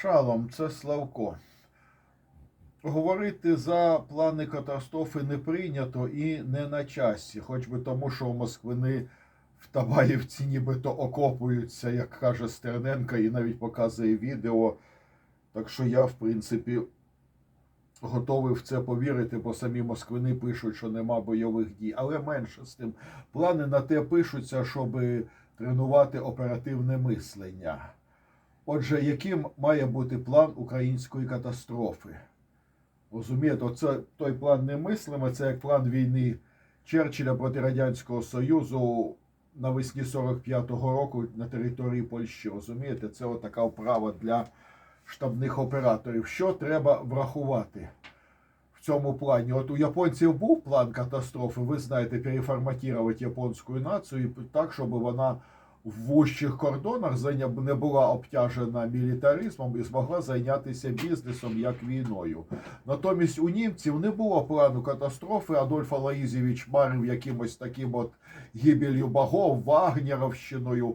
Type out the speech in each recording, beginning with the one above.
Шалом, це Славко. Говорити за плани катастрофи не прийнято і не на часі, хоч би тому, що москвини в Табаївці нібито окопуються, як каже Стерненко, і навіть показує відео. Так що я, в принципі, готовий в це повірити, бо самі москвини пишуть, що нема бойових дій. Але менше з тим, плани на те пишуться, щоб тренувати оперативне мислення. Отже, яким має бути план української катастрофи? Розумієте, оце той план не мислимо, це як план війни Черчилля проти Радянського Союзу навесні 45-го року на території Польщі. Розумієте, це отака вправа для штабних операторів. Що треба врахувати в цьому плані? От у японців був план катастрофи, ви знаєте, переформатувати японську націю так, щоб вона в вущих кордонах не була обтяжена мілітаризмом і змогла зайнятися бізнесом як війною. Натомість у німців не було плану катастрофи. Адольф Алаїзєвич марив якимось таким от гибелью богов, Вагнеровщиною.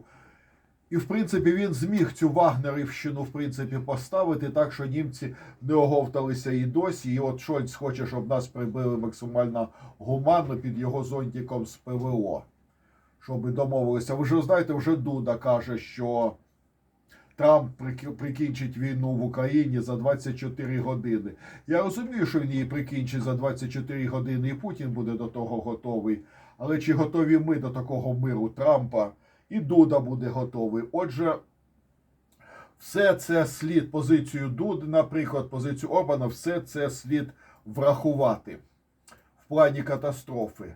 І, в принципі, він зміг цю Вагнерівщину в принципі поставити так, що німці не оговталися і досі. І от Шольц хоче, щоб нас прибили максимально гуманно під його зонтиком з ПВО, щоб домовилися. Ви ж знаєте, вже Дуда каже, що Трамп прикінчить війну в Україні за 24 години. Я розумію, що він її прикінчить за 24 години, і Путін буде до того готовий. Але чи готові ми до такого миру Трампа? І Дуда буде готовий. Отже, все це слід позицію Дуди, наприклад, позицію Орбана, все це слід врахувати в плані катастрофи.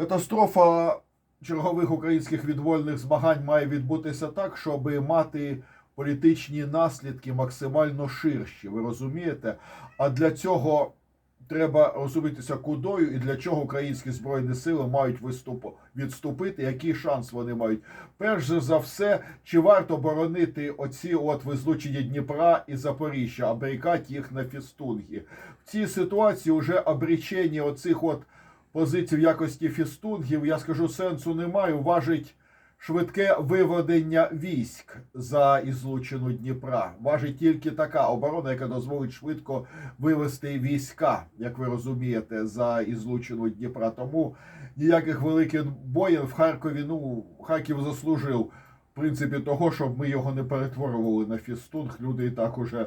Катастрофа чергових українських відвольних змагань має відбутися так, щоб мати політичні наслідки максимально ширші. Ви розумієте? А для цього треба розумітися кудою і для чого українські збройні сили мають виступ... відступити, який шанс вони мають. Перш за все, чи варто боронити оці от визлучення Дніпра і Запоріжжя, обрікати їх на фістунги. В цій ситуації вже обрічені оцих от позицій в якості фістунгів, я скажу, сенсу немає. Важить швидке виведення військ за ізлучену Дніпра. Важить тільки така оборона, яка дозволить швидко вивести війська, як ви розумієте, за ізлучену Дніпра. Тому ніяких великих боїв в Харкові. Ну Харків заслужив в принципі того, щоб ми його не перетворювали на фістунг. Люди і так уже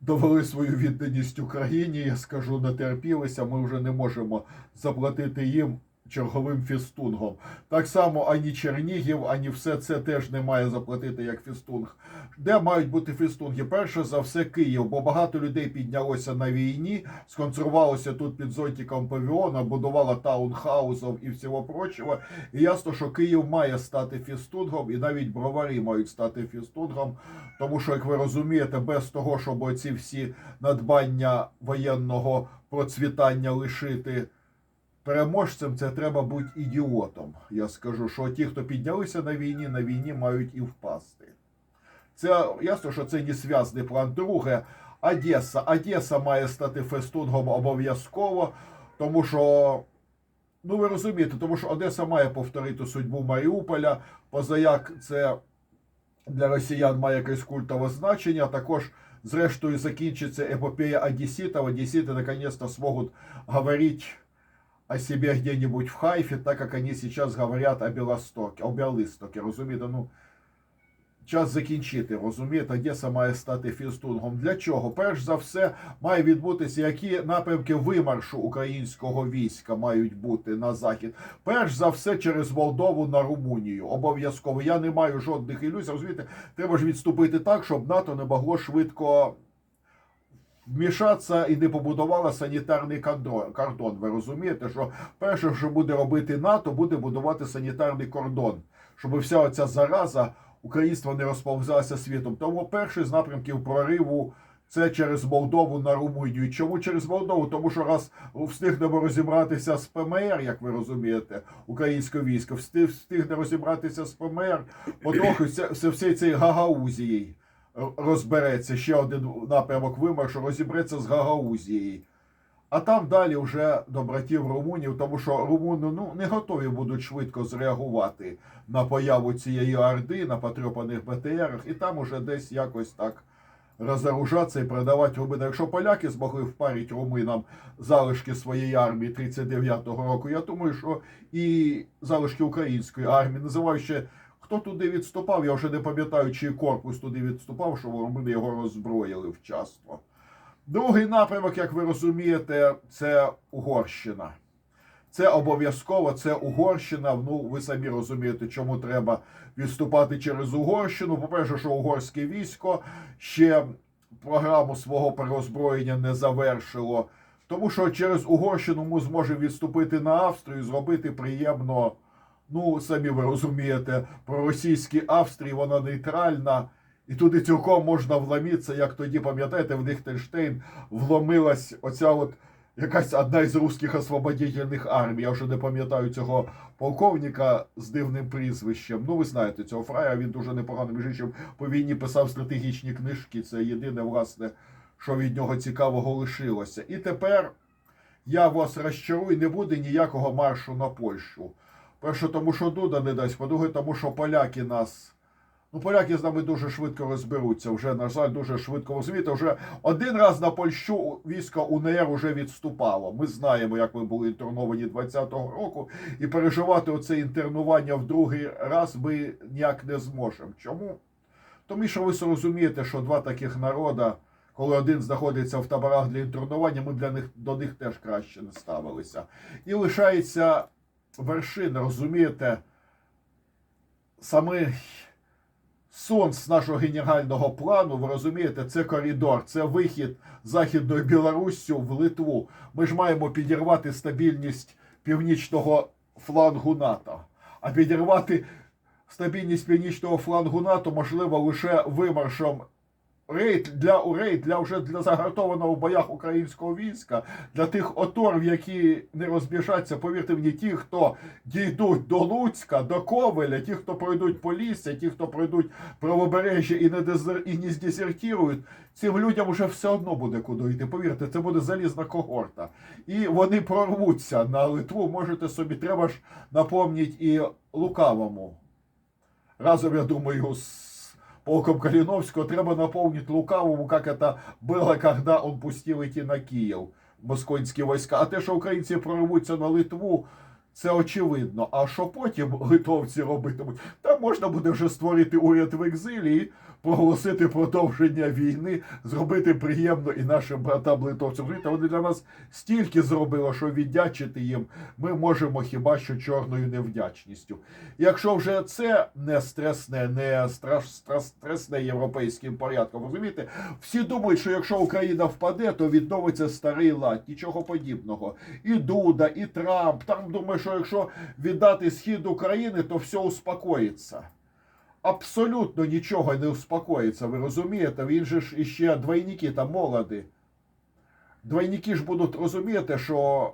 довели свою відданість Україні. Я скажу, натерпілися. Ми вже не можемо заплатити їм черговим фістунгом. Так само ані Чернігів, ані все це теж не має заплатити як фістунг. Де мають бути фістунги? Перше за все Київ, бо багато людей піднялося на війні, сконцентрувалося тут під зонтиком ПВО, набудувало таунхаусів і всього прочого. І ясно, що Київ має стати фістунгом, і навіть броварі мають стати фістунгом. Тому що, як ви розумієте, без того, щоб оці всі надбання воєнного процвітання лишити переможцем, це треба бути ідіотом. Я скажу, що ті, хто піднялися на війні, на війні мають і впасти. Це ясно, що це не зв'язний план. Друге, Одеса. Одеса має стати фестунгом обов'язково, тому що. Ну, ви розумієте, тому що Одеса має повторити судьбу Маріуполя. Позаяк це для росіян має якесь культове значення. Також, зрештою, закінчиться епопея Одеситов. Одеситы наконец-то смогут говорить о себе где-нибудь в Хайфе, так как они сейчас говорят о Белостоке, о Біалистоке, розумієте? Ну, час закінчити, розумієте? Одеса має стати фістунгом. Для чого? Перш за все, має відбутися, які напрямки вимаршу українського війська мають бути на захід. Перш за все, через Молдову на Румунію. Обов'язково. Я не маю жодних ілюзій. Розумієте, треба ж відступити так, щоб НАТО не могло швидко вмішатися і не побудувала санітарний кордон. Ви розумієте, що перше, що буде робити НАТО, буде будувати санітарний кордон, щоб вся оця зараза українства не розповзалася світом. Тому перший з напрямків прориву. Це через Молдову на Румунію. Чому через Молдову? Тому що раз встигнемо розібратися з ПМР, як ви розумієте, українське військо, встигне розібратися з ПМР, потроху все, все, всей цей Гагаузією розбереться. Ще один напрямок вимаршу розібреться з Гагаузією. А там далі вже до братів румунів, тому що румуни ну, не готові будуть швидко зреагувати на появу цієї орди на потрьопаних БТРах, і там уже десь якось так розоружатися і продавати румини. Якщо поляки змогли впарити руминам залишки своєї армії 39-го року, я думаю, що і залишки української армії, називаючи, хто туди відступав, я вже не пам'ятаю, чий корпус туди відступав, що румуни його роззброїли вчасно. Другий напрямок, як ви розумієте, це Угорщина. Це обов'язково, це Угорщина. Ну, ви самі розумієте, чому треба відступати через Угорщину. По-перше, що угорське військо ще програму свого переозброєння не завершило. Тому що через Угорщину ми зможемо відступити на Австрію, і зробити приємно. Ну, самі ви розумієте, про російські Австрії вона нейтральна. І туди цілком можна вломитися, як тоді, пам'ятаєте, в Ліхтенштейн вломилась оця от якась одна із русських освободительних армій. Я вже не пам'ятаю цього полковника з дивним прізвищем. Ну, ви знаєте, цього фраєра, він дуже непогано між іншим по війні писав стратегічні книжки. Це єдине, власне, що від нього цікавого лишилося. І тепер я вас розчарую, не буде ніякого маршу на Польщу. Перше, тому що Дуда не дасть, по-друге, тому що поляки нас. Ну, поляки з нами дуже швидко розберуться. Вже, на жаль, дуже швидко розумієте. Вже один раз на Польщу військо УНР вже відступало. Ми знаємо, як ми були інтерновані 20-го року, і переживати оце інтернування в другий раз ми ніяк не зможемо. Чому? Тому що ви розумієте, що два таких народа, коли один знаходиться в таборах для інтернування, ми для них до них теж краще не ставилися. І лишається вершина, розумієте, саме сонц нашого генерального плану, ви розумієте, це коридор, це вихід Західною Білоруссю в Литву. Ми ж маємо підірвати стабільність північного флангу НАТО. А підірвати стабільність північного флангу НАТО можливо лише вимаршем рейд для рейд для вже для загартованого в боях українського війська, для тих оторв, які не розбіжаться, повірте мені, ті, хто дійдуть до Луцька, до Ковеля, ті, хто пройдуть Полісся, ті, хто пройдуть правобережжя і не дезер... і не здезертірують, цим людям вже все одно буде куди йти. Повірте, це буде залізна когорта. І вони прорвуться на Литву. Можете собі, треба ж напомнити і лукавому. Разом, я думаю, з полком Калиновского треба напомнить Лукавому, как это было, когда он пустил идти на Київ москвинські війська. А те, що українці прорвуться на Литву, це очевидно. А що потім литовці робитимуть? Там можна буде вже створити уряд в екзилі проголосити продовження війни, зробити приємно і нашим братам литовцям. Розумієте, Вони для нас стільки зробили, що віддячити їм ми можемо хіба що чорною невдячністю. Якщо вже це не стресне, не страш, страш, стресне європейським порядком, розумієте, всі думають, що якщо Україна впаде, то відновиться старий лад, нічого подібного. І Дуда, і Трамп. Там думає, що якщо віддати схід України, то все успокоїться. Абсолютно нічого не успокоїться, ви розумієте? Він же ж іще двойники там молоді. Двойники ж будуть розуміти, що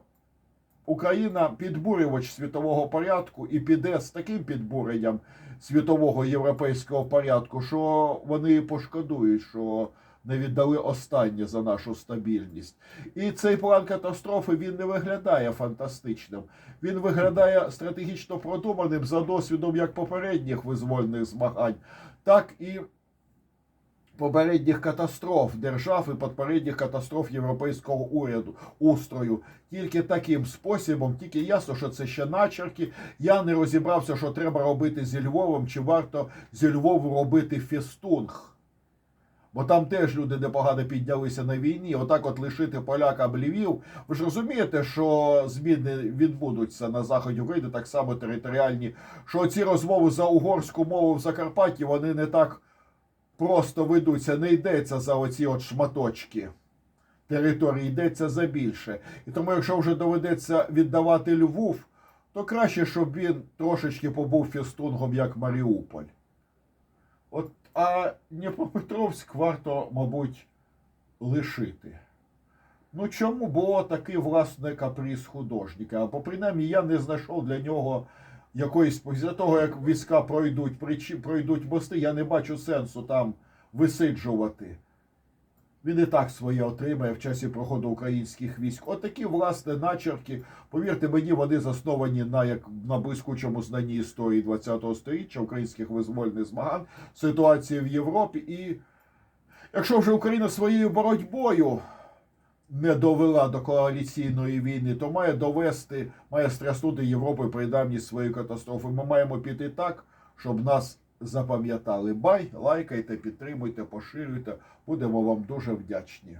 Україна підбурювач світового порядку і піде з таким підбуренням світового європейського порядку, що вони пошкодують, що не віддали останнє за нашу стабільність. І цей план катастрофи він не виглядає фантастичним. Він виглядає стратегічно продуманим за досвідом як попередніх визвольних змагань, так і попередніх катастроф держав і попередніх катастроф європейського уряду устрою. Тільки таким способом, тільки ясно, що це ще начерки. Я не розібрався, що треба робити зі Львовом, чи варто зі Львову робити фістунг. Бо там теж люди непогано піднялися на війні. Отак от лишити полякам Львів. Ви ж розумієте, що зміни відбудуться на заході України, так само територіальні, що ці розмови за угорську мову в Закарпатті вони не так просто ведуться, не йдеться за оці от шматочки території, йдеться за більше. І тому, якщо вже доведеться віддавати Львов, то краще, щоб він трошечки побув фістунгом, як Маріуполь. От, а Дніпропетровськ варто, мабуть, лишити. Ну чому було такий власне каприз художника? Або принаймні я не знайшов для нього якоїсь після того, як війська пройдуть, пройдуть мости, я не бачу сенсу там висиджувати. Він і так своє отримає в часі проходу українських військ. Отакі, власне, начерки. Повірте мені, вони засновані на як на блискучому знанні історії ХХ століття, українських визвольних змагань, ситуації в Європі. І якщо вже Україна своєю боротьбою не довела до коаліційної війни, то має довести, має стряснути Європу принаймні свою катастрофу. Ми маємо піти так, щоб нас запам'ятали. Бай, лайкайте, підтримуйте, поширюйте. Будемо вам дуже вдячні.